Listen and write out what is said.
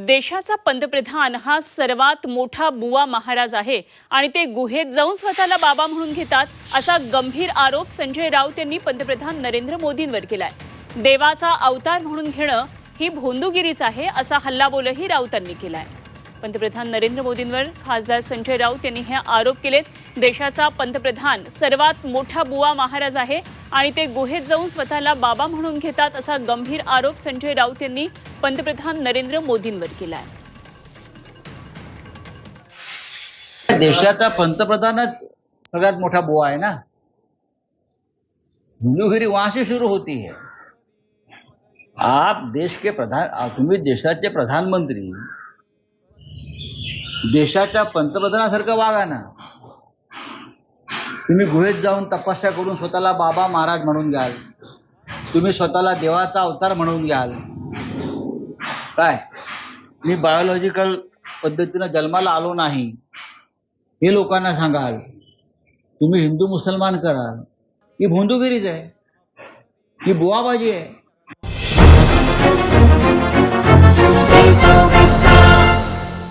देशाचा पंतप्रधान हा सर्वात मोठा बुवा महाराज आहे आणि ते गुहेत जाऊन स्वतःला बाबा म्हणून घेतात असा गंभीर आरोप संजय राऊत यांनी पंतप्रधान नरेंद्र मोदींवर केलाय. देवाचा अवतार म्हणून घेणं ही भोंदूगिरीच आहे असा हल्लाबोलही राऊतांनी केलाय. पंतप्रधान नरेंद्र मोदींवर खासदार संजय राऊत यांनी हे आरोप केलेत. देशाचा पंतप्रधान सर्वात मोठा बुवा महाराज आहे आणि ते गुहेत जाऊन स्वतःला बाबा म्हणून घेतात असा गंभीर आरोप संजय राऊत यांनी पंतप्रधान नरेंद्र मोदींवर केलाय. देशाचा पंतप्रधानच सगळ्यात मोठा बुवा आहे ना? हिंदूगिरी वहां से शुरू होती है. आप देश के प्रधान तुम्ही देशाचे प्रधानमंत्री. देशाच्या पंतप्रधानासारखं वागा ना. तुम्ही गुहेत जाऊन तपस्या करून स्वतःला बाबा महाराज म्हणून घ्याल. तुम्ही स्वतःला देवाचा अवतार म्हणून घ्याल. काय? मी बायोलॉजिकल पद्धतीनं जन्माला आलो नाही. हे लोकांना सांगाल. तुम्ही हिंदू मुसलमान कराल. ही भोंदूगिरीच आहे. ही बुवाबाजी आहे.